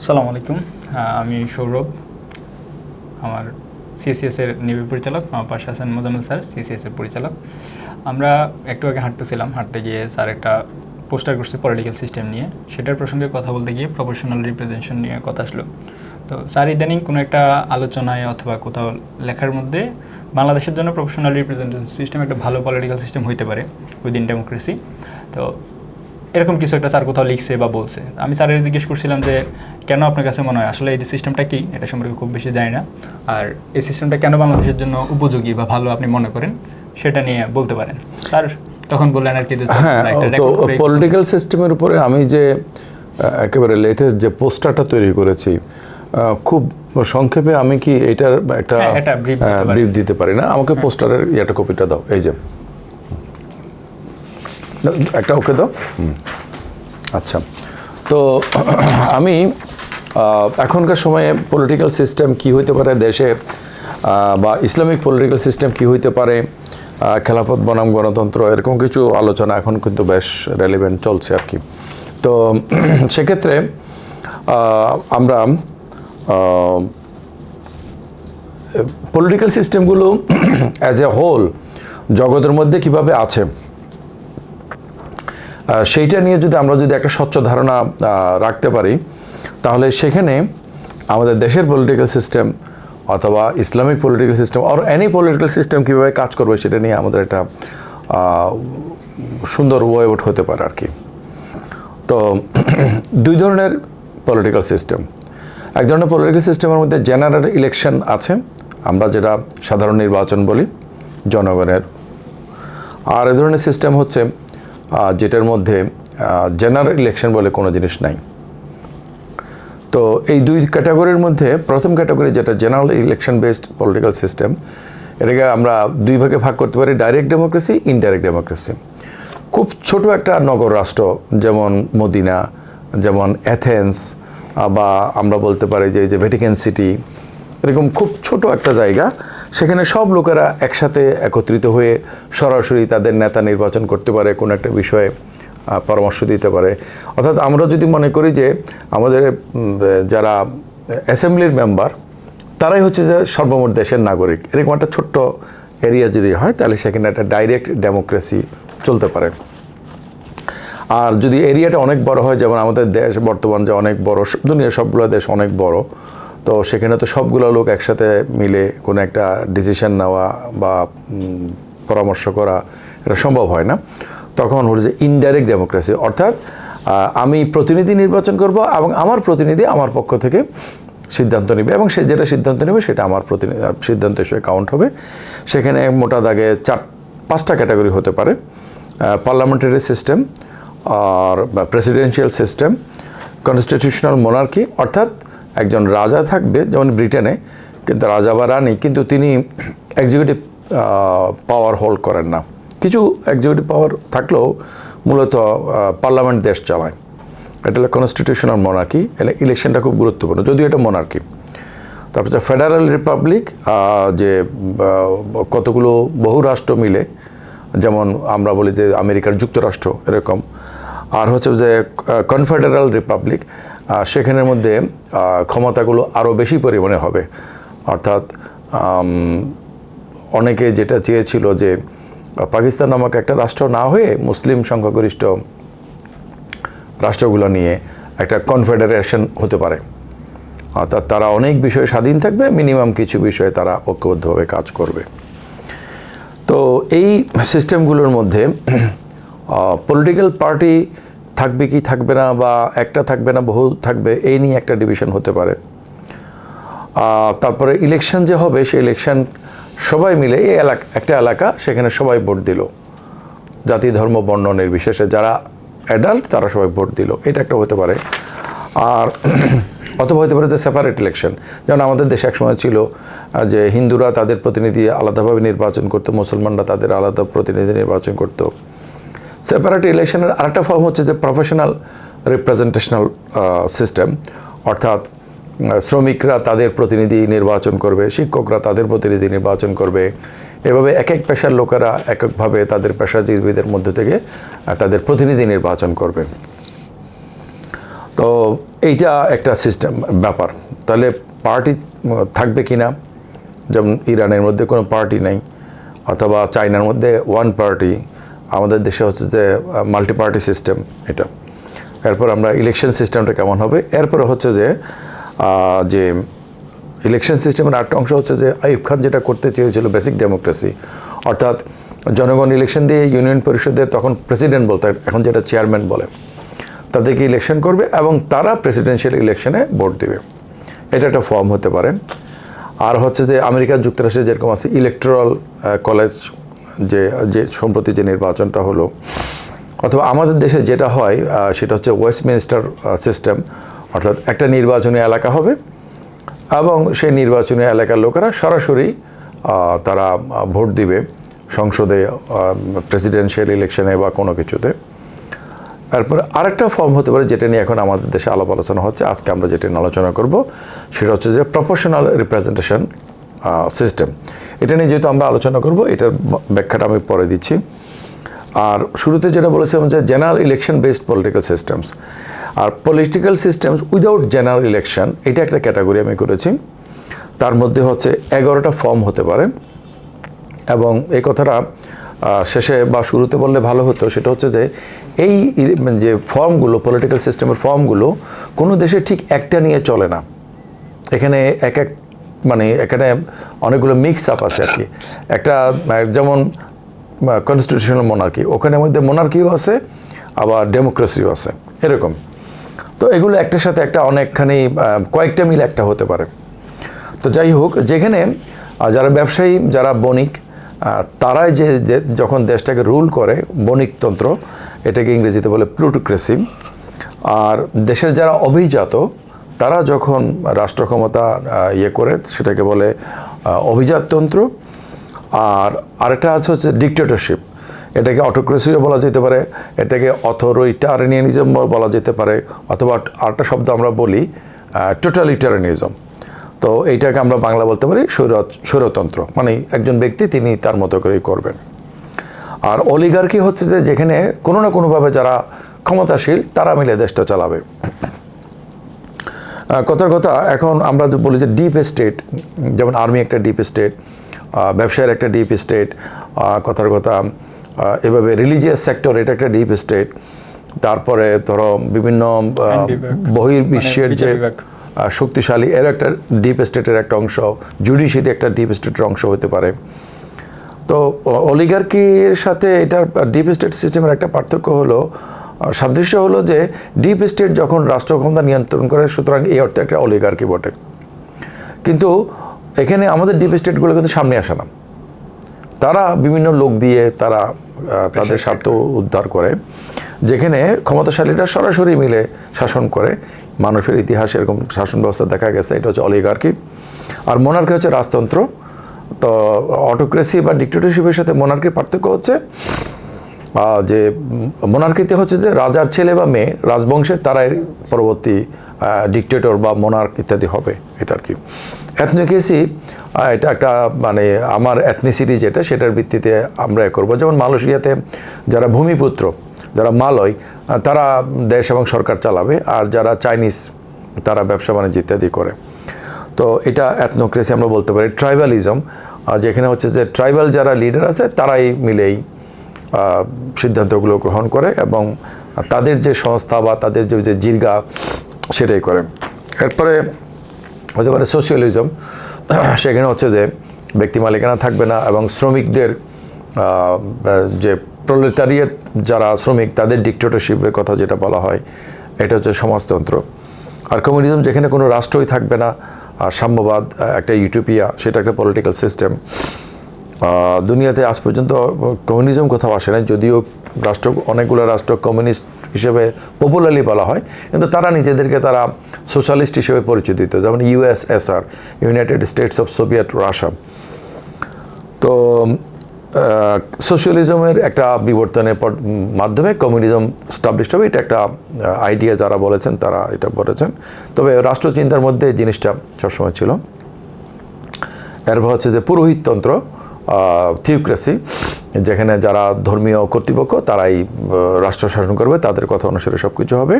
আসসালামু আলাইকুম। আমি সৌরভ, আমার সিএসিএস এর নিবি পরিচালক। আমার পাশে আছেন মোজাম্মেল স্যার সিএসিএস এর পরিচালক। আমরা একটু আগে হাঁটতেছিলাম, হাঁটতে গিয়ে স্যার একটা পোস্টার করছে পলিটিক্যাল সিস্টেম নিয়ে। সেটার প্রসঙ্গে কথা বলতে গিয়ে প্রফেশনাল রিপ্রেজেন্টেশন নিয়ে কথা আসলো। তো স্যার, ইদানিং কোনো একটা আলোচনায় অথবা কোথাও লেখার মধ্যে বাংলাদেশের জন্য প্রফেশনাল রিপ্রেজেন্টেশন সিস্টেম একটা ভালো পলিটিক্যাল সিস্টেম হইতে পারে উইদিন ডেমোক্রেসি তো এরকম কিছু একটা স্যার কোথাও লিখছে বা বলছে। আমি স্যারের জিজ্ঞেস করছিলাম যে কেন আপনার কাছে মনে হয়? আসলে এই যে সিস্টেমটা কি? এটা সম্পর্কে খুব বেশি জানি না। আর এই সিস্টেমটা কেন বাংলাদেশের জন্য উপযোগী বা ভালো আপনি মনে করেন? সেটা নিয়ে বলতে পারেন। স্যার তখন বললেন আর কি হ্যাঁ তো পলিটিক্যাল সিস্টেমের উপরে আমি যে একেবারে লেটেস্ট যে পোস্টারটা তৈরি করেছি খুব সংক্ষেপে আমি কি এটার একটা হ্যাঁ, এটা brief দিতে ব্রিফ দিতে পারি না? আমাকে পোস্টারের ইয়েটা কপিটা দাও। এই যে একটা ওকে তো আচ্ছা। তো আমি এখনকার সময়ে পলিটিক্যাল সিস্টেম কি হইতে পারে দেশে বা ইসলামিক পলিটিক্যাল সিস্টেম কি হইতে পারে খেলাফত, বনাম, গণতন্ত্র, এরকম কিছু আলোচনা এখন কিন্তু বেশ রেলিভেন্ট চলছে আর কি। তো সেক্ষেত্রে আমরা পলিটিক্যাল সিস্টেমগুলো অ্যাজ এ হোল জগতের মধ্যে কীভাবে আছে? সেইটা নিয়ে যদি আমরা যদি একটা স্বচ্ছ ধারণা রাখতে পারি, তাহলে সেখানে আমাদের দেশের পলিটিক্যাল সিস্টেম অথবা Islamic political system or any political system কীভাবে কাজ করবে সেটা নিয়ে আমাদের একটা সুন্দর ওয়ে আউট হতে পারে আর কি তো দুই ধরনের পলিটিক্যাল সিস্টেম এক ধরনের পলিটিক্যাল সিস্টেমের মধ্যে জেনারেল ইলেকশন আছে, আমরা যেটা সাধারণ নির্বাচন বলি, জনগণের। আর এ ধরনের সিস্টেম হচ্ছে যেটার মধ্যে জেনারেল ইলেকশন বলে কোনো জিনিস নাই। তো এই দুই ক্যাটাগরির মধ্যে প্রথম ক্যাটাগরি যেটা general election based political system এটাকে আমরা দুই ভাগে ভাগ করতে পারি ডাইরেক্ট ডেমোক্রেসি ইনডাইরেক্ট ডেমোক্রেসি খুব ছোট একটা নগর রাষ্ট্র, যেমন মদিনা, যেমন অ্যাথেন্স বা আমরা বলতে পারি যে যে সিটি এরকম খুব ছোট একটা জায়গা সেখানে সব লোকেরা একসাথে একত্রিত হয়ে সরাসরি তাদের নেতা নির্বাচন করতে পারে, কোনো একটা বিষয়ে পরামর্শ দিতে পারে। অর্থাৎ আমরা যদি মনে করি যে আমাদের যারা অ্যাসেম্বলির মেম্বার, তারাই হচ্ছে যে সর্বমোট দেশের নাগরিক। এরকম একটা ছোট্ট এরিয়া যদি হয়, তাহলে সেখানে একটা ডাইরেক্ট ডেমোক্রেসি চলতে পারে। আর যদি এরিয়াটা অনেক বড় হয়, যেমন আমাদের দেশ বর্তমান যে অনেক বড় দুনিয়ার সবগুলো দেশ অনেক বড় তো সেখানে তো সবগুলো লোক একসাথে মিলে কোনো একটা ডিসিশন নেওয়া বা পরামর্শ করা এটা সম্ভব হয় না। তখন হলো যে ইনডাইরেক্ট ডেমোক্রেসি অর্থাৎ আমি প্রতিনিধি নির্বাচন করব এবং আমার প্রতিনিধি আমার পক্ষ থেকে সিদ্ধান্ত নেবে এবং সে যেটা সিদ্ধান্ত নেবে সেটা আমার প্রতিনিধি সিদ্ধান্ত হিসেবে কাউন্ট হবে। সেখানে মোটা দাগে চার, পাঁচটা ক্যাটাগরি হতে পারে পার্লামেন্টারি সিস্টেম আর প্রেসিডেন্সিয়াল সিস্টেম কনস্টিটিউশনাল মোনার্কি অর্থাৎ একজন রাজা থাকবে, যেমন ব্রিটেনে, কিন্তু রাজা বা রানী, কিন্তু তিনি এক্সিকিউটিভ পাওয়ার হোল্ড করেন না। কিছু এক্সিকিউটিভ পাওয়ার থাকলেও মূলত পার্লামেন্ট দেশ চালায়। এটা হলো কনস্টিটিউশনাল মোনার্কি এলে ইলেকশনটা খুব গুরুত্বপূর্ণ, যদিও এটা মোনার্কি তারপর হচ্ছে ফেডারেল রিপাবলিক যে কতগুলো বহু রাষ্ট্র মিলে, যেমন আমরা বলি যে আমেরিকার যুক্তরাষ্ট্র এরকম, আর হচ্ছে যে কনফেডারাল রিপাবলিক সেখানের মধ্যে ক্ষমতাগুলো আরও বেশি পরিমাণে হবে। অর্থাৎ অনেকে যেটা চেয়েছিল যে, পাকিস্তান নামক একটা রাষ্ট্র না হয়ে মুসলিম সংখ্যাগরিষ্ঠ রাষ্ট্রগুলো নিয়ে একটা কনফেডারেশন হতে পারে। অর্থাৎ তারা অনেক বিষয়ে স্বাধীন থাকবে, মিনিমাম কিছু বিষয়ে তারা ঐক্যবদ্ধভাবে কাজ করবে। তো এই সিস্টেমগুলোর মধ্যে পলিটিক্যাল পার্টি থাকবে কি থাকবে না বা একটা থাকবে না, বহু থাকবে, এই নিয়ে একটা ডিভিশন হতে পারে। তারপরে ইলেকশন যে হবে, সেই ইলেকশন সবাই মিলে, এই এলাকা, একটা এলাকা, সেখানে সবাই ভোট দিল। জাতি, ধর্ম, বর্ণ নির্বিশেষে যারা অ্যাডাল্ট তারা সবাই ভোট দিল। এটা একটা হতে পারে। আর অথবা হতে পারে যে সেপারেট ইলেকশন যেমন আমাদের দেশে একসময় ছিল যে হিন্দুরা তাদের প্রতিনিধি আলাদাভাবে নির্বাচন করতো, মুসলমানরা তাদের আলাদা প্রতিনিধি নির্বাচন করতো। সেপারেট ইলেকশনের আরেকটা ফর্ম হচ্ছে যে প্রফেশনাল রিপ্রেজেন্টেশনাল সিস্টেম অর্থাৎ শ্রমিকরা তাদের প্রতিনিধি নির্বাচন করবে, শিক্ষকরা তাদের প্রতিনিধি নির্বাচন করবে। এভাবে এক এক পেশার লোকেরা এক একভাবে তাদের পেশাজীবীদের মধ্যে থেকে তাদের প্রতিনিধি নির্বাচন করবে। তো এইটা একটা সিস্টেম ব্যাপার। তাহলে পার্টি থাকবে কি না? যেমন ইরানের মধ্যে কোনো পার্টি নেই, অথবা চায়নার মধ্যে ওয়ান পার্টি আমাদের দেশে হচ্ছে যে মাল্টি পার্টি সিস্টেম এটা। এরপর আমরা ইলেকশন সিস্টেমটা কেমন হবে? এরপরে হচ্ছে যে যে ইলেকশন সিস্টেমের একটা অংশ হচ্ছে যে আইব খান যেটা করতে চেয়েছিল বেসিক ডেমোক্রেসি অর্থাৎ জনগণ ইলেকশন দিয়ে ইউনিয়ন পরিষদের তখন প্রেসিডেন্ট বলতে এখন যেটা চেয়ারম্যান বলে। তাদেরকে ইলেকশন করবে এবং তারা প্রেসিডেন্সিয়াল ইলেকশনে ভোট দেবে। এটা একটা ফর্ম হতে পারে। আর হচ্ছে যে, আমেরিকা যুক্তরাষ্ট্রে যেরকম আছে ইলেকট্রাল কলেজ যে যে সম্প্রতি যে নির্বাচনটা হলো, অথবা আমাদের দেশে যেটা হয় সেটা হচ্ছে ওয়েস্টমিনিস্টার সিস্টেম অর্থাৎ একটা নির্বাচনী এলাকা হবে এবং সেই নির্বাচনী এলাকার লোকেরা সরাসরি তারা ভোট দিবে সংসদে প্রেসিডেন্সিয়াল ইলেকশনে বা কোনো কিছুতে। তারপর আরেকটা ফর্ম হতে পারে যেটা নিয়ে এখন আমাদের দেশে আলাপ আলোচনা হচ্ছে। আজকে আমরা যেটা নিয়ে আলোচনা করব, সেটা হচ্ছে যে প্রফেশনাল রিপ্রেজেন্টেশন সিস্টেম এটা নিয়ে যেহেতু আমরা আলোচনা করব, এটার ব্যাখ্যাটা আমি পরে দিচ্ছি। আর শুরুতে যেটা বলেছিলাম যে general election based political systems আর political systems without general election এটা একটা ক্যাটাগরি আমি করেছি। তার মধ্যে হচ্ছে এগারোটা ফর্ম হতে পারে। এবং এই কথাটা শেষে বা শুরুতে বললে ভালো হতো, সেটা হচ্ছে যে এই ই- যে ফর্মগুলো পলিটিক্যাল সিস্টেমের ফর্মগুলো কোনো দেশে ঠিক একটা নিয়ে চলে না। এখানে এক এক মানে এখানে অনেকগুলো মিক্স আপ আছে আর কি। একটা যেমন কনস্টিটিউশনাল মোনার্কি ওখানের মধ্যে মোনার্কিও আছে, আবার ডেমোক্রেসিও আছে, এরকম। তো এগুলো একটার সাথে একটা অনেকখানি কয়েকটা মিলে একটা হতে পারে। তো যাই হোক, যেখানে যারা ব্যবসায়ী, যারা বণিক তারাই যে যখন দেশটাকে রুল করে, বণিকতন্ত্র, এটাকে ইংরেজিতে বলে প্লুটোক্রেসি আর দেশের যারা অভিজাত তারা যখন রাষ্ট্র ক্ষমতা ইয়ে করে, সেটাকে বলে অভিজাততন্ত্র, আর আরেকটা আছে হচ্ছে ডিকটেটরশিপ এটাকে অটোক্রেসিও বলা যেতে পারে, এটাকে অথরিটারিয়ানিজম বলা যেতে পারে, অথবা আরেকটা শব্দ আমরা বলি টোটালিটারিয়ানিজম তো এইটাকে আমরা বাংলা বলতে পারি স্বৈর স্বৈরতন্ত্র মানে একজন ব্যক্তি তিনি তার মতো করেই করবেন। আর অলিগার্কি হচ্ছে যে যেখানে কোনো না কোনোভাবে যারা ক্ষমতাশীল, তারা মিলে দেশটা চালাবে। কথার কথা এখন আমরা বলি যে ডিপ স্টেট যেমন আর্মি একটা ডিপ স্টেট ব্যবসায়ের একটা ডিপ স্টেট কথার কথা এভাবে রিলিজিয়াস সেক্টর এটা একটা ডিপ স্টেট তারপরে ধরো বিভিন্ন বিভাগ, বহির্বিশ্বের মানে যে শক্তিশালী এর একটা ডিপ স্টেটের একটা অংশ জুডিশিয়ারি একটা ডিপ স্টেটের অংশ হতে পারে। তো অলিগার্কির সাথে এটার ডিপ স্টেট সিস্টেমের একটা পার্থক্য হলো সাদৃশ্য হলো যে ডিপ স্টেট যখন রাষ্ট্র ক্ষমতা নিয়ন্ত্রণ করে সুতরাং এই অর্থে একটা অলিগার্কি বটে। কিন্তু এখানে আমাদের ডিপ স্টেটগুলো কিন্তু সামনে আসে না। তারা বিভিন্ন লোক দিয়ে তারা তাদের স্বার্থ উদ্ধার করে যেখানে ক্ষমতাশালীরা সরাসরি মিলে শাসন করে। মানুষের ইতিহাসে এরকম শাসন ব্যবস্থা দেখা গেছে এটা হচ্ছে অলিগার্কি আর মোনার্কি হচ্ছে রাজতন্ত্র। তো অটোক্রেসি বা ডিক্টেটরশিপের সাথে মোনার্কির পার্থক্য হচ্ছে যে মোনার্কিতে হচ্ছে যে রাজার ছেলে বা মেয়ে, রাজবংশের তারাই পরবর্তী ডিকটেটর বা মোনার্ক ইত্যাদি হবে, এটা আর কি। অ্যাথনিকেসি এটা একটা মানে আমার অ্যাথনিসিটি যেটা, সেটার ভিত্তিতে আমরা এ করব। যেমন মালয়েশিয়াতে যারা ভূমিপুত্র, যারা মালয় তারা দেশ এবং সরকার চালাবে, আর যারা চাইনিজ, তারা ব্যবসা বাণিজ্য ইত্যাদি করে। তো এটা অ্যাথনোক্রেসি আমরা বলতে পারি ট্রাইবালিজম যেখানে হচ্ছে যে ট্রাইবাল যারা লিডার আছে, তারাই মিলেই সিদ্ধান্তগুলো গ্রহণ করে এবং তাদের যে সংস্থা বা তাদের যে জির্গা, সেটাই করে। এরপরে হতে পারে সোশিয়ালিজম। সেখানে হচ্ছে যে ব্যক্তি মালিকানা থাকবে না এবং শ্রমিকদের যে প্রলেতারিয়েট যারা শ্রমিক, তাদের ডিক্টেটরশিপের কথা যেটা বলা হয়, এটা হচ্ছে সমাজতন্ত্র। আর কমিউনিজম যেখানে কোনো রাষ্ট্রই থাকবে না, আর সাম্যবাদ একটা ইউটোপিয়া সেটা একটা পলিটিক্যাল সিস্টেম দুনিয়াতে আজ পর্যন্ত কমিউনিজম কোথাও আসে না যদিও রাষ্ট্র, অনেকগুলো রাষ্ট্র কমিউনিস্ট হিসেবে পপুলারলি বলা হয়, কিন্তু তারা নিজেদেরকে তারা সোশ্যালিস্ট হিসেবে পরিচিত দিত যেমন USSR United States of Soviet Russia তো সোশ্যালিজমের একটা বিবর্তনের মাধ্যমে কমিউনিজম স্টাবলিশ হবে, এটা একটা আইডিয়া যারা বলেছেন, তারা এটা বলেছেন। তবে রাষ্ট্রচিন্তার মধ্যে জিনিসটা সবসময় ছিল। এরপর হচ্ছে যে পুরোহিততন্ত্র থিওক্রেসি যেখানে যারা ধর্মীয় কর্তৃপক্ষ, তারাই রাষ্ট্র শাসন করবে, তাদের কথা অনুসারে সব কিছু হবে।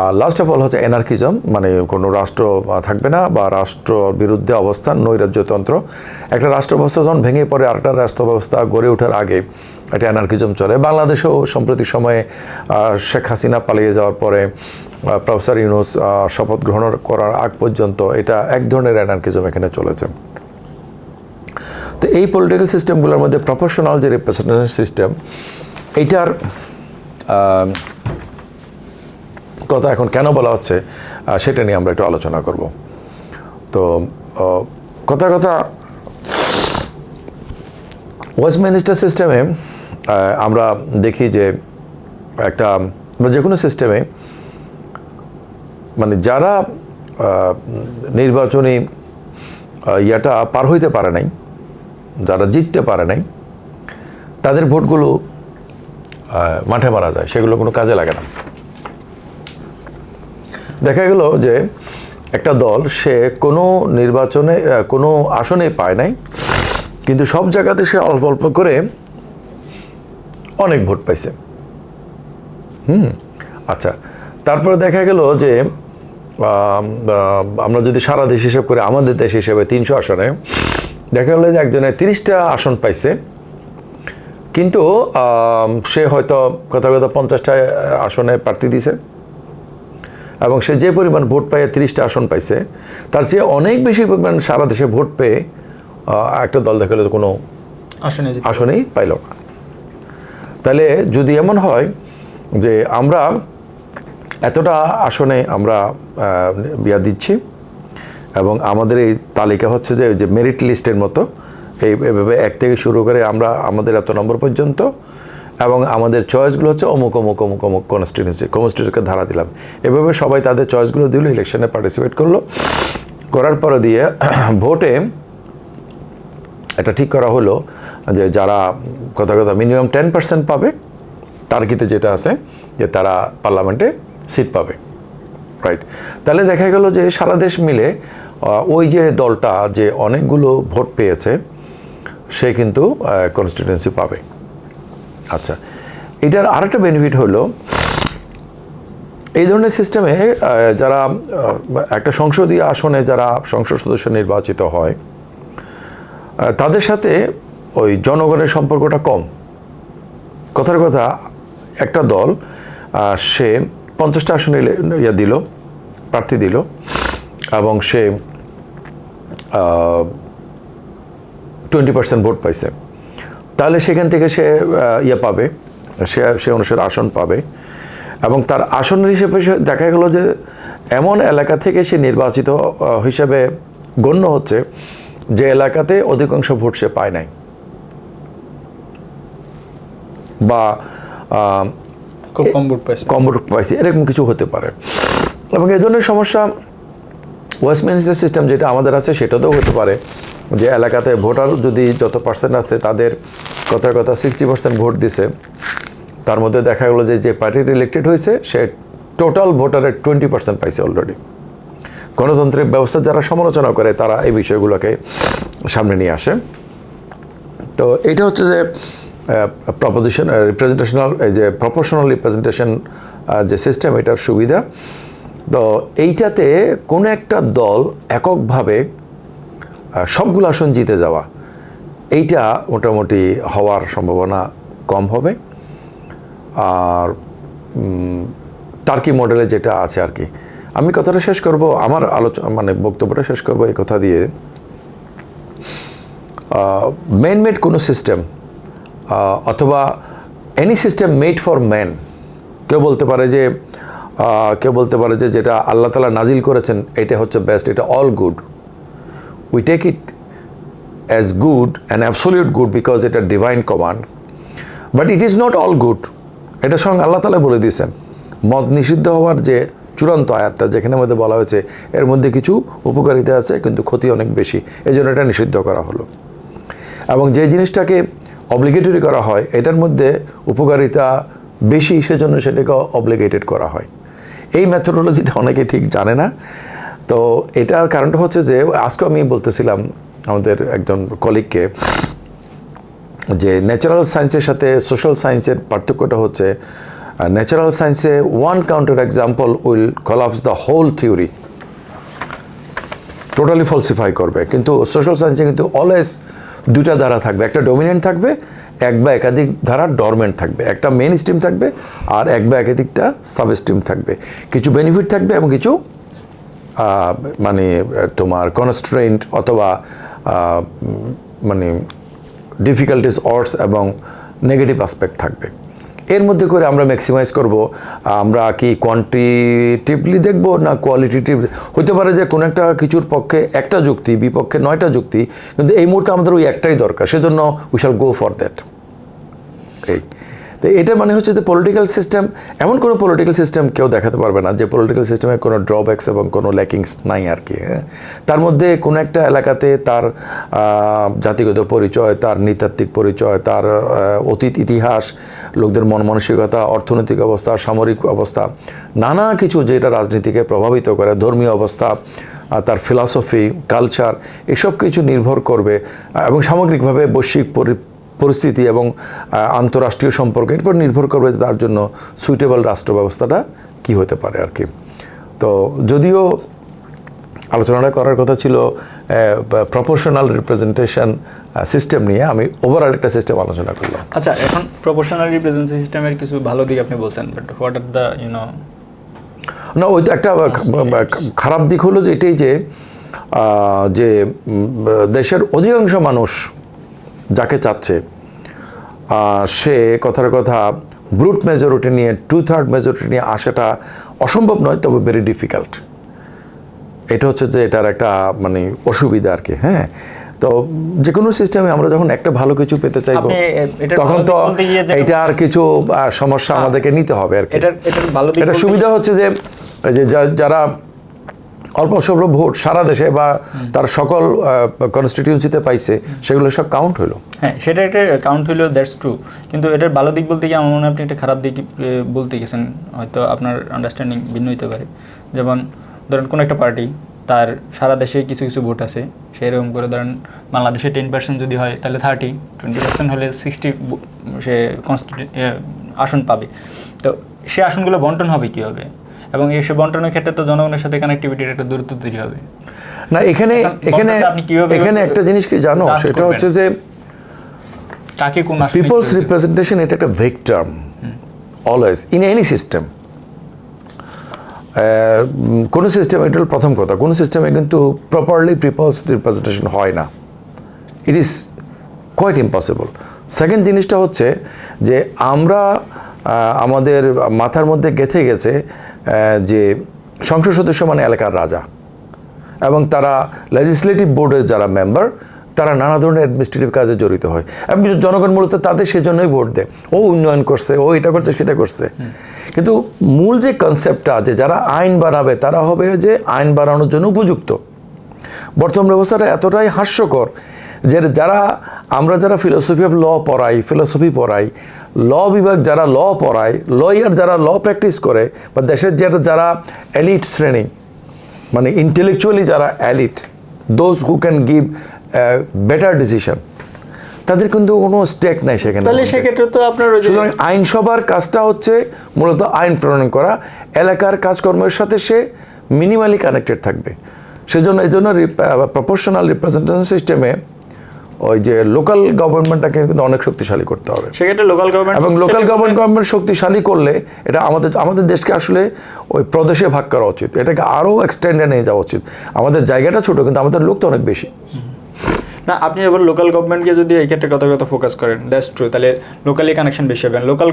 আর লাস্ট অফ অল হচ্ছে এনার্কিজম মানে কোনো রাষ্ট্র থাকবে না বা রাষ্ট্র বিরুদ্ধে অবস্থান, নৈরাজ্যতন্ত্র। একটা রাষ্ট্র ব্যবস্থা যখন ভেঙে পড়ে, আরেকটা রাষ্ট্র ব্যবস্থা গড়ে ওঠার আগে একটা অ্যানার্কিজম চলে। বাংলাদেশেও সম্প্রতি সময়ে শেখ হাসিনা পালিয়ে যাওয়ার পরে প্রফেসর ইউনুস শপথ গ্রহণ করার আগ পর্যন্ত এটা এক ধরনের অ্যানার্কিজম এখানে চলেছে। তো এই পলিটিক্যাল সিস্টেমগুলোর মধ্যে প্রফেশনাল যে রিপ্রেজেন্টেশন সিস্টেম এইটার কথা এখন কেন বলা হচ্ছে সেটা নিয়ে আমরা একটু আলোচনা করব। তো কথা কথা ওয়েস্টমিনিস্টার সিস্টেমে আমরা দেখি যে একটা যে কোনো সিস্টেমে মানে যারা নির্বাচনী ইয়েটা পার হইতে পারে নাই যারা জিততে পারে নাই, তাদের ভোটগুলো মাঠে মারা যায়, সেগুলো কোনো কাজে লাগে না। দেখা গেল যে একটা দল, সে কোনো নির্বাচনে কোনো আসনে পায় নাই, কিন্তু সব জায়গাতে সে অল্প অল্প করে অনেক ভোট পাইছে। হুম আচ্ছা তারপরে দেখা গেল যে আমরা যদি সারা দেশ হিসেব করে, আমাদের দেশ হিসেবে তিনশো আসনে দেখা গেলো যে একজনে তিরিশটা আসন পাইছে কিন্তু সে হয়তো কথা কথা পঞ্চাশটা আসনে প্রার্থী দিছে এবং সে যে পরিমাণ ভোট পাইয়ে তিরিশটা আসন পাইছে তার চেয়ে অনেক বেশি পরিমাণ সারা দেশে ভোট পেয়ে একটা দল দেখা গেলো কোনো আসনে আসনেই পাইল না। তাহলে যদি এমন হয় যে আমরা এতটা আসনে আমরা বিয়া দিচ্ছি এবং আমাদের এই তালিকা হচ্ছে যে যে মেরিট লিস্টের মতো। এই এভাবে এক থেকে শুরু করে আমরা, আমাদের এত নম্বর পর্যন্ত এবং আমাদের চয়েসগুলো হচ্ছে অমুক অমুক অমুক অমুক কনস্টিটিউন্সি কনস্টিটিউন্সিকে ধারা দিলাম। এভাবে সবাই তাদের চয়েসগুলো দিল ইলেকশনে পার্টিসিপেট করল। করার পরে দিয়ে ভোটে এটা ঠিক করা হলো যে, যারা কথা কথা মিনিমাম টেন পার্সেন্ট পাবে টার্কিতে যেটা আছে, যে তারা পার্লামেন্টে সিট পাবে। রাইট তাহলে দেখা গেল যে সারা দেশ মিলে ওই যে দলটা যে অনেকগুলো ভোট পেয়েছে, সে কিন্তু কনস্টিটিউয়েন্সি পাবে। আচ্ছা এটার আরেকটা বেনিফিট হলো, এই ধরনের সিস্টেমে যারা একটা সংসদীয় আসনে যারা সংসদ সদস্য নির্বাচিত হয় তাদের সাথে ওই জনগণের সম্পর্কটা কম। কথার কথা, একটা দল সে পঞ্চাশটা আসনে ইয়া দিল, প্রার্থী দিল, এবং সে টোয়েন্টি পার্সেন্ট ভোট পাইছে। তাহলে সেখান থেকে সে ইয়ে পাবে, সে সে অনুসারে আসন পাবে। এবং তার আসনের হিসেবে সে দেখা গেল যে, এমন এলাকা থেকে সে নির্বাচিত হিসেবে গণ্য হচ্ছে যে এলাকাতে অধিকাংশ ভোট সে পায় নাই। বা কম ভোট পাইছে। কম ভোট পাইছে এরকম কিছু হতে পারে। এবং এই ধরনের সমস্যা ওয়েস্টমিনিস্টার সিস্টেম যেটা আমাদের আছে সেটাতেও হতে পারে। যে এলাকাতে ভোটার যদি যত পার্সেন্ট আছে তাদের কথার কথা সিক্সটি পার্সেন্ট ভোট দিছে তার মধ্যে দেখা গেলো যে যে পার্টির ইলেক্টেড হয়েছে সে টোটাল ভোটারের টোয়েন্টি পার্সেন্ট পাইছে অলরেডি গণতন্ত্রের ব্যবস্থা যারা সমালোচনা করে তারা এই বিষয়গুলোকে সামনে নিয়ে আসে। তো এটা হচ্ছে যে প্রপোজিশন রিপ্রেজেন্টেশনাল এই যে প্রপোর্শনাল রিপ্রেজেন্টেশন যে সিস্টেম এটার সুবিধা। তো এইটাতে কোনো একটা দল এককভাবে সবগুলো আসন জিতে যাওয়া, এইটা মোটামুটি হওয়ার সম্ভাবনা কম হবে। আর টার্কি মডেলে যেটা আছে আর কি। আমি কথাটা শেষ করব, আমার আলোচনা মানে বক্তব্যটা শেষ করব এই কথা দিয়ে। মেন মেড কোনো সিস্টেম অথবা any system made for man কেউ বলতে পারে যে কেউ বলতে পারে যে যেটা আল্লাহ তালা নাজিল করেছেন, এটা হচ্ছে বেস্ট এটা all good we take it as good and absolute good because এটা divine command but it is not all good এটার সঙ্গে আল্লাহ তালা বলে দিয়েছেন। মদ নিষিদ্ধ হওয়ার যে চূড়ান্ত আয়াতটা, যেখানে মধ্যে বলা হয়েছে, এর মধ্যে কিছু উপকারিতা আছে, কিন্তু ক্ষতি অনেক বেশি। এই জন্য এটা নিষিদ্ধ করা হলো। এবং যে জিনিসটাকে অব্লিগেটরি করা হয়, এটার মধ্যে উপকারিতা বেশি সেজন্য সেটাকে অব্লিগেটেড করা হয়। এই ম্যাথোডোলজিটা অনেকে ঠিক জানে না। তো এটার কারণটা হচ্ছে যে, আজকে আমি বলতেছিলাম আমাদের একজন কলিগকে যে ন্যাচারাল সায়েন্সের সাথে সোশ্যাল সায়েন্সের পার্থক্যটা হচ্ছে ন্যাচারাল সায়েন্সে one counter example will collapse the whole theory totally falsify করবে। কিন্তু সোশ্যাল সায়েন্সে কিন্তু অলওয়েজ দুটা ধারা থাকবে, একটা ডমিনেন্ট থাকবে, এক বা একাধিক ধারা ডরমেন্ট থাকবে, একটা মেন স্ট্রিম থাকবে আর এক বা একাধিকটা সাব স্ট্রিম থাকবে। কিছু বেনিফিট থাকবে এবং কিছু মানে তোমার কনস্ট্রেন্ট অথবা মানে ডিফিকাল্টিস অর্স এবং নেগেটিভ অ্যাসপেক্ট থাকবে। এর মধ্যে করে আমরা ম্যাক্সিমাইজ করব। আমরা কি কোয়ান্টিটিভলি দেখব না কোয়ালিটিটিভ হতে পারে যে কোনো একটা কিছুর পক্ষে একটা যুক্তি, বিপক্ষে নয়টা যুক্তি, কিন্তু এই মুহূর্তে আমাদের ওই একটাই দরকার, সেজন্য we shall go for that এই। তো এটা মানে হচ্ছে যে পলিটিক্যাল সিস্টেম এমন কোনো পলিটিক্যাল সিস্টেম কেউ দেখাতে পারবে না যে পলিটিক্যাল সিস্টেমে কোনো ড্রব্যাকস এবং কোনো ল্যাকিংস নাই আর কি হ্যাঁ? তার মধ্যে কোনো একটা এলাকাতে তার জাতিগত পরিচয়, তার নৃতাত্ত্বিক পরিচয়, তার অতীত ইতিহাস, লোকদের মন মানসিকতা, অর্থনৈতিক অবস্থা, সামরিক অবস্থা, নানা কিছু যেটা রাজনীতিকে প্রভাবিত করে, ধর্মীয় অবস্থা তার ফিলসফি কালচার এসব কিছু নির্ভর করবে এবং সামগ্রিকভাবে বৈশ্বিক পরিস্থিতি এবং আন্তঃরাষ্ট্রীয় সম্পর্ক এরপর নির্ভর করবে যে তার জন্য সুইটেবল রাষ্ট্র ব্যবস্থাটা কী হতে পারে আর কি। তো যদিও আলোচনাটা করার কথা ছিল প্রপোর্শনাল রিপ্রেজেন্টেশন সিস্টেম নিয়ে আমি ওভারঅল একটা সিস্টেম আলোচনা করলাম। আচ্ছা এখন প্রপোর্শনাল রিপ্রেজেন্ট সিস্টেমের কিছু ভালো দিক আপনি বলছেন but what are the you know না ওই তো একটা খারাপ দিক হলো যে এটাই যে যে দেশের অধিকাংশ মানুষ যাকে চাচ্ছে। সে কথার কথা ব্রুট মেজরিটি নিয়ে টু থার্ড মেজরিটি নিয়ে আসাটা অসম্ভব নয় তবে ভেরি ডিফিকাল্ট এটা হচ্ছে যে এটার একটা মানে অসুবিধা আর কি হ্যাঁ? তো যে কোনো সিস্টেমে আমরা যখন একটা ভালো কিছু পেতে চাইব তখন তো এটা আর কিছু সমস্যা আমাদেরকে নিতে হবে আর কি। এটা সুবিধা হচ্ছে যা- যারা অল্প স্বল্প ভোট সারা দেশে বা তার সকল কনস্টিটিউন্সিতে পাইছে, সেগুলো সব কাউন্ট হলো হ্যাঁ সেটা একটা কাউন্ট হইলেও দ্যাটস ট্রু কিন্তু এটার ভালো দিক বলতে গিয়ে আমার মনে হয় আপনি একটা খারাপ দিক বলতে গেছেন, হয়তো আপনার আন্ডারস্ট্যান্ডিং ভিন্ন হতে পারে। যেমন ধরেন কোনো একটা পার্টি তার সারা দেশে কিছু কিছু ভোট আছে, সেরকম করে ধরেন বাংলাদেশে টেন পার্সেন্ট যদি হয়, তাহলে থার্টি টোয়েন্টি পার্সেন্ট হলে সিক্সটি সে কনস্টিটিউ আসন পাবে। তো সে আসনগুলো বন্টন হবে কীভাবে? এবং এই বন্টনের ক্ষেত্রে তো জনগণের সাথে কানেক্টিভিটির একটা দূরত্ব তৈরি হবে। না এখানে এখানে এখানে একটা জিনিস কি জানো? সেটা হচ্ছে যে কাকে কোন পিপলস রিপ্রেজেন্টেশন এটা একটা vague term always in any system কোনো সিস্টেম এটা হলো প্রথম কথা কোনো সিস্টেমে কিন্তু প্রপারলি পিপলস রিপ্রেজেন্টেশন হয় না। It is quite impossible second জিনিসটা হচ্ছে যে আমরা আমাদের মাথার মধ্যে গেঁথে গেছে যে সংসদ সদস্য মানে এলাকার রাজা। এবং তারা লেজিসলেটিভ বোর্ডের যারা মেম্বার তারা নানা ধরনের অ্যাডমিনিস্ট্রেটিভ কাজে জড়িত হয়। এবং জনগণ মূলত তাদের সেজন্যই ভোট দেয়। ও উন্নয়ন করছে ও এটা করছে সেটা করছে। কিন্তু মূল যে কনসেপ্টটা যে যারা আইন বানাবে তারা হবে যে আইন বানানোর জন্য উপযুক্ত। বর্তমান ব্যবস্থাটা এতটাই হাস্যকর যে যারা আমরা যারা ফিলোসফি অফ ল পড়াই ফিলোসফি পড়াই ল বিভাগ যারা ল পড়ায় লয়ার যারা ল প্র্যাকটিস করে বা দেশের যারা যারা এলিট শ্রেণি মানে ইন্টেলেকচুয়ালি যারা elite those who can give better decision তাদের কিন্তু কোনো স্টেক নাই সেখানে তাহলে সেক্ষেত্রে তো আপনার সুতরাং আইনসভার কাজটা হচ্ছে মূলত আইন প্রণয়ন করা এলাকার কাজকর্মের সাথে সে মিনিমালি কানেক্টেড থাকবে। সেজন্য এই জন্য প্রপোর্শনাল রিপ্রেজেন্টেশন সিস্টেমে ওই যে লোকাল গভর্নমেন্টটাকে কিন্তু অনেক শক্তিশালী করতে হবে। সেক্ষেত্রে লোকাল গভর্নমেন্ট এবং লোকাল গভর্নমেন্ট শক্তিশালী করলে এটা আমাদের আমাদের দেশকে আসলে ওই প্রদেশে ভাগ করা উচিত। এটাকে আরও এক্সটেন্ডে নিয়ে যাওয়া উচিত। আমাদের জায়গাটা ছোট কিন্তু আমাদের লোক তো অনেক বেশি। না আপনি এবার লোকাল গভর্নমেন্টকে যদি এই ক্ষেত্রে কথা কথা ফোকাস করেন দ্যাটস ট্রু তাহলে লোকালি কানেকশন বেশি হবে। লোকাল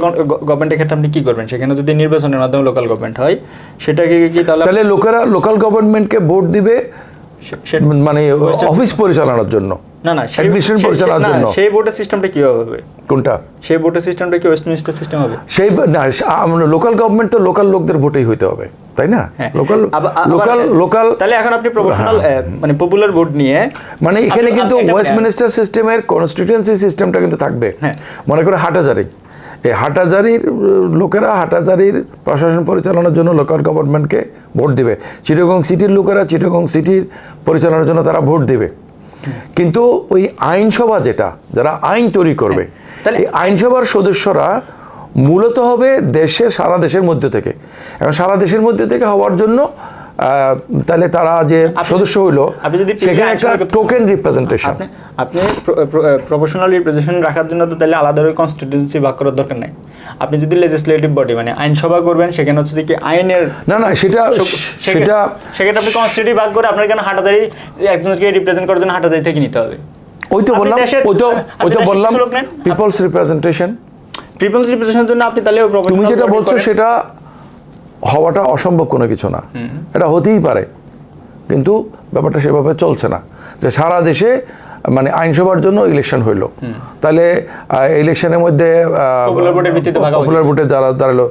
গভর্নমেন্টের ক্ষেত্রে আপনি কী করবেন? সেখানে যদি নির্বাচনের মাধ্যমে লোকাল গভর্নমেন্ট হয় সেটাকে কি তাহলে তাহলে লোকেরা লোকাল গভর্নমেন্টকে ভোট দিবে মানে অফিস পরিচালনার জন্য। না না সেই- পরিচালনার জন্য। সেই ভোটের সিস্টেমটা কীভাবে হবে? কোনটা? সেই ভোটের সিস্টেমটা কি ওয়েস্টমিনিস্টার সিস্টেম হবে? সেই না লোকাল গভর্নমেন্ট তো লোকাল লোকদের ভোটেই হইতে হবে তাই না? হ্যাঁ। লোকাল লোকাল লোকাল তাহলে এখন আপনি প্রফেশনাল মানে পপুলার ভোট নিয়ে মানে এখানে কিন্তু ওয়েস্টমিনিস্টার সিস্টেমের কনস্টিটিউয়েন্সি সিস্টেমটা কিন্তু থাকবে। হ্যাঁ। মনে করে হাটাজারি। এই হাটাজারির লোকেরা হাটাজারির প্রশাসন পরিচালনার জন্য লোকাল গভর্নমেন্টকে ভোট দিবে। চিটাগং সিটির লোকেরা চিটাগং সিটির পরিচালনার জন্য তারা ভোট দিবে। কিন্তু ওই আইনসভা যেটা যারা আইন তৈরি করবে তাহলে- এই আইনসভার সদস্যরা মূলত হবে দেশের সারা দেশের মধ্যে থেকে। এখন সারা দেশের মধ্যে থেকে হওয়ার জন্য তাহলে তারা যে সদস্য হইল সেখানে একটা টোকেন রিপ্রেজেন্টেশন আপনি প্রফেশনাল রিপ্রেজেন্টেশন রাখার জন্য তো তাহলে আলাদা করে কনস্টিটিউন্সি ভাগ করার দরকার নাই। আপনি যদি লেজিসলেটিভ বডি মানে আইনসভা করবেন সেখানে হচ্ছে কি আইনের না না সেটা সেটা সেক্ষেত্রে আপনি ভাগ করে আপনার হাটাদারি একজনকে রিপ্রেজেন্ট করার জন্য হাটাদারি থেকে নিতে হবে। ওই তো বললাম ওই তো ওই তো বললাম। পিপলস রিপ্রেজেন্টেশন পিপলস রিপ্রেজেন্টেশনের জন্য আপনি তাহলে তুমি যেটা বলছো সেটা হওয়াটা অসম্ভব কোনো কিছু না। এটা হতেই পারে কিন্তু ব্যাপারটা সেভাবে চলছে না। যে সারা দেশে মানে আইনসভার জন্য ইলেকশন হইল। তাহলে ইলেকশনের মধ্যে। পপুলার ভোটে যারা দাঁড়াল।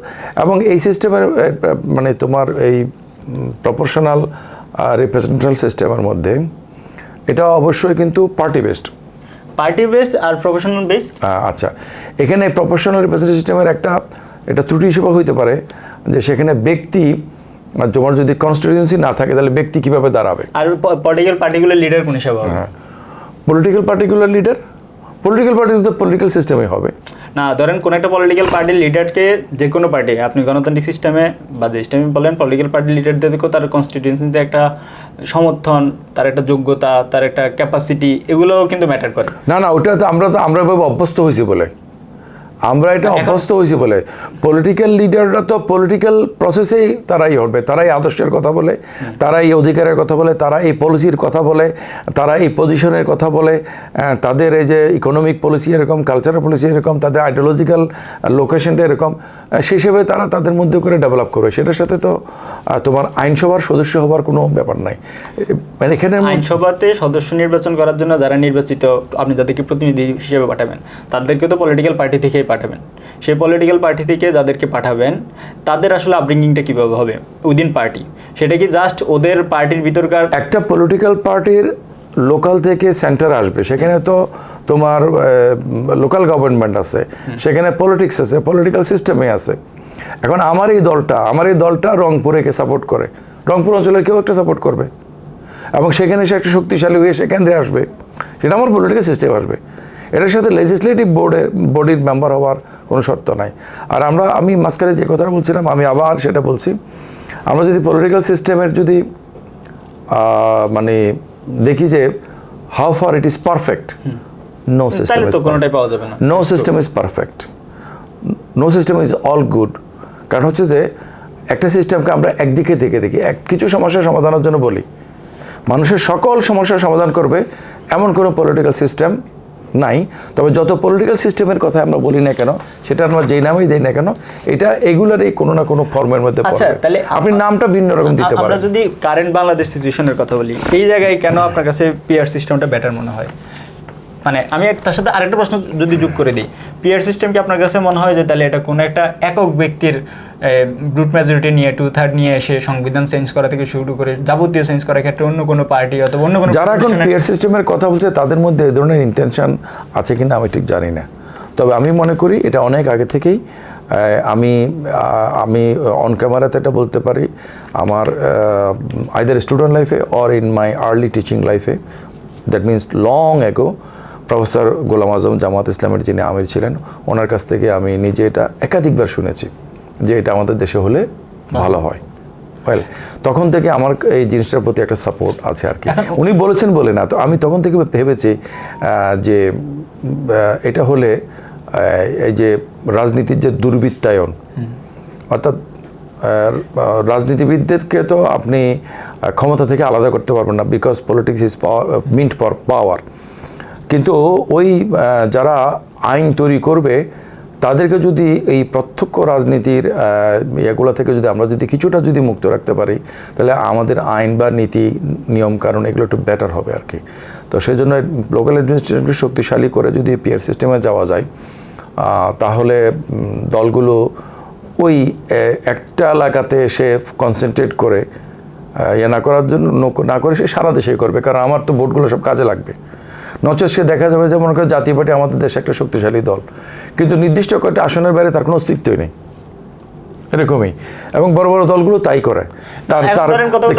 এবং এই সিস্টেমের মানে তোমার এই প্রপোর্শনাল রিপ্রেজেন্টেশনাল সিস্টেমের মধ্যে এটা অবশ্যই কিন্তু পার্টি বেসড পার্টি বেসড আর প্রফেশনাল বেসড আচ্ছা। এখানে প্রফেশনাল রিপ্রেজেন্টেটিভ সিস্টেমের একটা এটা ত্রুটি হিসেবে হইতে পারে। যে সেখানে ব্যক্তি আর তোমার যদি কনস্টিটিউয়েন্সি না থাকে তাহলে ব্যক্তি কীভাবে দাঁড়াবে? আর পলিটিক্যাল পার্টিগুলো লিডার কোন হিসাবে হবে? Political particular leader political party তো পলিটিক্যাল সিস্টেমে হবে। না ধরেন কোন একটা পলিটিক্যাল পার্টির লিডারকে যে কোনো পার্টি আপনি গণতান্ত্রিক সিস্টেমে বা যে সিস্টেমে বলেন পলিটিক্যাল পার্টির লিডারদেরকেও তার কনস্টিটিউন্সিতে একটা সমর্থন তার একটা যোগ্যতা তার একটা ক্যাপাসিটি এগুলোও কিন্তু ম্যাটার করে। না না ওটা তো আমরা তো আমরা অভ্যস্ত হয়েছি বলে। আমরা এটা অভ্যস্ত হয়েছি বলে। পলিটিক্যাল লিডাররা তো পলিটিক্যাল প্রসেসেই তারাই উঠবে তারাই আদর্শের কথা বলে তারা এই অধিকারের কথা বলে তারা এই পলিসির কথা বলে তারা এই পজিশনের কথা বলে। তাদের এই যে ইকোনমিক পলিসি এরকম কালচারাল পলিসি এরকম তাদের আইডিওলজিক্যাল লোকেশনটা এরকম সেই হিসেবে তারা তাদের মধ্যে করে ডেভেলপ করবে। সেটার সাথে তো তোমার আইনসভার সদস্য হওয়ার কোনো ব্যাপার নাই। মানে এখানে আইনসভাতে সদস্য নির্বাচন করার জন্য যারা নির্বাচিত আপনি যাদেরকে প্রতিনিধি হিসেবে পাঠাবেন। তাদেরকে তো পলিটিক্যাল পার্টি থেকেই পাঠাবেন। সেই পলিটিক্যাল পার্টি থেকে যাদেরকে পাঠাবেন তাদের আসলে আপব্রিঙ্গিংটা কীভাবে হবে উইদিন পার্টি সেটা কি জাস্ট ওদের পার্টির ভিতরকার একটা পলিটিক্যাল পার্টির লোকাল থেকে সেন্টার আসবে। সেখানে তো তোমার লোকাল গভর্নমেন্ট আছে। সেখানে পলিটিক্স আছে পলিটিক্যাল সিস্টেমে আছে। এখন আমার এই দলটা আমার এই দলটা রংপুরেকে সাপোর্ট করে। রংপুর অঞ্চলের কেউ একটা সাপোর্ট করবে। এবং সেখানে সে একটা শক্তিশালী হয়ে সে কেন্দ্রে আসবে। সেটা আমার পলিটিক্যাল সিস্টেম আসবে। এটার সাথে লেজিসলেটিভ বোর্ডের বডির মেম্বার হওয়ার কোনো শর্ত নাই। আর আমরা আমি মাঝখানে যে কথাটা বলছিলাম আমি আবার সেটা বলছি। আমরা যদি পলিটিক্যাল সিস্টেমের যদি মানে দেখি যে how far it is perfect no system তো কোনোটাই পাওয়া যাবে না। No system is perfect no system is all good কারণ হচ্ছে যে একটা সিস্টেমকে আমরা একদিকে দেখে দেখি। এক কিছু সমস্যার সমাধানের জন্য বলি। মানুষের সকল সমস্যার সমাধান করবে এমন কোনো পলিটিক্যাল সিস্টেম নাই তবে যত পলিটিক্যাল সিস্টেমের কথা আমরা বলি না কেন সেটা আমরা যেই নামেই দিই না কেন এটা এগুলারই কোনো না কোনো ফর্মের মধ্যে আচ্ছা, তাহলে আপনি নামটা ভিন্ন রকম দিতে পারেন। আমরা যদি কারেন্ট বাংলাদেশ সিচুয়েশনের কথা বলি এই জায়গায় কেন আপনার কাছে পিআর সিস্টেমটা বেটার মনে হয়? মানে আমি এক- তার সাথে আরেকটা প্রশ্ন যদি যোগ করে দিই। পিয়ার সিস্টেম কি আপনার কাছে মনে হয় যে তাহলে এটা কোনো একটা একক ব্যক্তির ব্রুট মেজরিটি নিয়ে টু থার্ড নিয়ে এসে সংবিধান চেঞ্জ করা থেকে শুরু করে যাবতীয় চেঞ্জ করার ক্ষেত্রে অন্য কোনো পার্টি অথবা অন্য কোনো যারা এখন পিয়ার সিস্টেমের কথা বলছে তাদের মধ্যে এ ধরনের ইন্টেনশন আছে কিনা আমি ঠিক জানি না। তবে আমি মনে করি এটা অনেক আগে থেকেই আমি আমি অন ক্যামেরাতে এটা বলতে পারি আমার আইদার স্টুডেন্ট লাইফে or in my early teaching লাইফে that means long ago professor Golam Azam Jamaat ইসলামের যিনি আমির ছিলেন ওনার কাছ থেকে আমি নিজে এটা একাধিকবার শুনেছি যে এটা আমাদের দেশে হলে ভালো হয়। ওয়েল তখন থেকে আমার এই জিনিসটার প্রতি একটা সাপোর্ট আছে আর কি। উনি বলেছেন বলে না তো আমি তখন থেকে ভেবেছি যে এটা হলে এই যে রাজনীতির যে দুর্বৃত্তায়ন অর্থাৎ রাজনীতিবিদদেরকে তো আপনি ক্ষমতা থেকে আলাদা করতে পারবেন না because politics is power meant for power কিন্তু ওই যারা আইন তৈরি করবে, তাদেরকে যদি এই প্রত্যক্ষ রাজনীতির এগুলো থেকে যদি আমরা যদি কিছুটা যদি মুক্ত রাখতে পারি, তাহলে আমাদের আইন বা নীতি নিয়ম কারণ এগুলো একটু বেটার হবে আর কি তো সেই জন্য লোকাল অ্যাডমিনিস্ট্রেশনকে শক্তিশালী করে যদি পিয়ার সিস্টেমে যাওয়া যায় তাহলে দলগুলো ওই একটা এলাকাতে সে কনসেন্ট্রেট করে ইয়ে না করার জন্য, না করে সে সারা দেশেই করবে, কারণ আমার তো ভোটগুলো সব কাজে লাগবে। নচেত সে দেখা যাবে যে মনে করে জাতীয় পার্টি আমাদের দেশে একটা শক্তিশালী দল। কিন্তু নির্দিষ্ট কয়েকটা আসনের বাইরে তার কোনো অস্তিত্বই নেই। এরকমই। এবং বড় বড় দলগুলো তাই করে। তার তার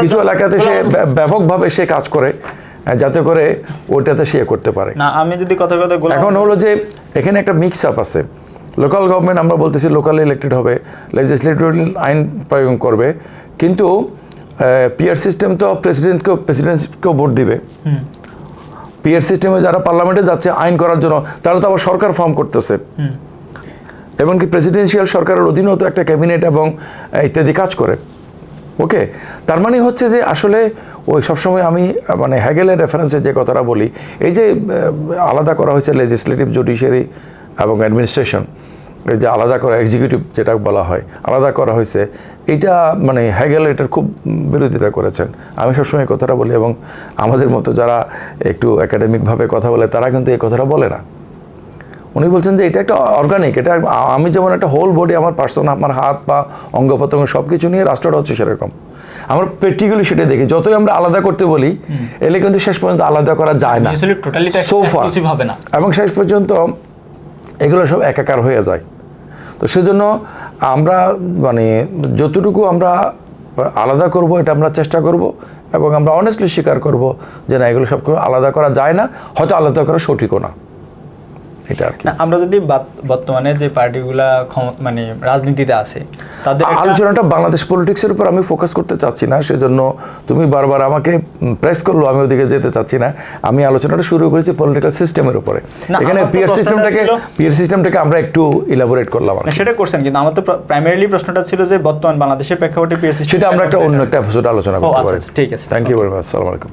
কিছু এলাকাতে সে ব্যাপকভাবে সে কাজ করে যাতে করে ওটাতে সে করতে পারে। না আমি যদি কথা কথা এখন হলো যে এখানে একটা মিক্স আপ আছে। লোকাল গভর্নমেন্ট আমরা বলতেছি লোকাল ইলেক্টেড হবে লেজিসলেটিভ আইন প্রয়োগ করবে। কিন্তু পিয়ার সিস্টেম তো প্রেসিডেন্টকেও প্রেসিডেন্টকেও ভোট দিবে। পিয়ার সিস্টেমে যারা পার্লামেন্টে যাচ্ছে আইন করার জন্য তারা তো আবার সরকার ফর্ম করতেছে। এমনকি প্রেসিডেন্সিয়াল সরকারের অধীনেও তো একটা ক্যাবিনেট এবং ইত্যাদি কাজ করে। ওকে তার মানে হচ্ছে যে আসলে ওই সবসময় আমি মানে হ্যাগেলের রেফারেন্সে যে কথাটা বলি এই যে আলাদা করা হয়েছে লেজিসলেটিভ জুডিশিয়ারি এবং অ্যাডমিনিস্ট্রেশন যে আলাদা করা এক্সিকিউটিভ যেটা বলা হয় আলাদা করা হয়েছে এটা মানে হ্যাগেল এটার খুব বিরোধিতা করেছেন। আমি সবসময় কথাটা বলি এবং আমাদের মতো যারা একটু একাডেমিকভাবে কথা বলে তারা কিন্তু এই কথাটা বলে না। উনি বলছেন যে এটা একটা অর্গানিক এটা আমি যেমন একটা হোল বডি আমার পার্সন আমার হাত পা অঙ্গ প্রত্যঙ্গ সব কিছু নিয়ে রাষ্ট্রটা হচ্ছে সেরকম। আমরা প্র্যাকটিক্যালি সেটা দেখি যতই আমরা আলাদা করতে বলি এলে কিন্তু শেষ পর্যন্ত আলাদা করা যায় না। না। এবং শেষ পর্যন্ত এগুলো সব একাকার হয়ে যায়। তো সেজন্য আমরা মানে যতটুকু আমরা আলাদা করব, এটা আমরা চেষ্টা করব এবং আমরা অনেস্টলি স্বীকার করব যে না, এগুলো সব আলাদা করা যায় না, হয়তো আলাদা করা সঠিকও না। এটা আর কি। আমরা যদি বর্তমানে যে পার্টিগুলা মানে রাজনীতিতে আছে তাদের আলোচনাটা বাংলাদেশ পলিটিক্সের উপর আমি ফোকাস করতে চাচ্ছি না সেজন্য তুমি বারবার আমাকে প্রেস করল আমি ওদিকে যেতে চাচ্ছি না। আমি আলোচনাটা শুরু করেছি পলিটিক্যাল সিস্টেমের উপরে। এখানে পিয়ার সিস্টেমটাকে পিয়ার সিস্টেমটাকে আমরা একটু ইলাবোরেট করলাম সেটা করছেন কিন্তু আমার তো প্রাইমারিলি প্রশ্নটা ছিল যে বর্তমান বাংলাদেশের প্রেক্ষাপটে পিএসসি সেটা আমরা একটা অন্য একটা এপিসোড আলোচনা করতে আচ্ছা পারি। আচ্ছা, ঠিক আছে থ্যাংক ইউ ভেরি মাচ আসসালামু আলাইকুম।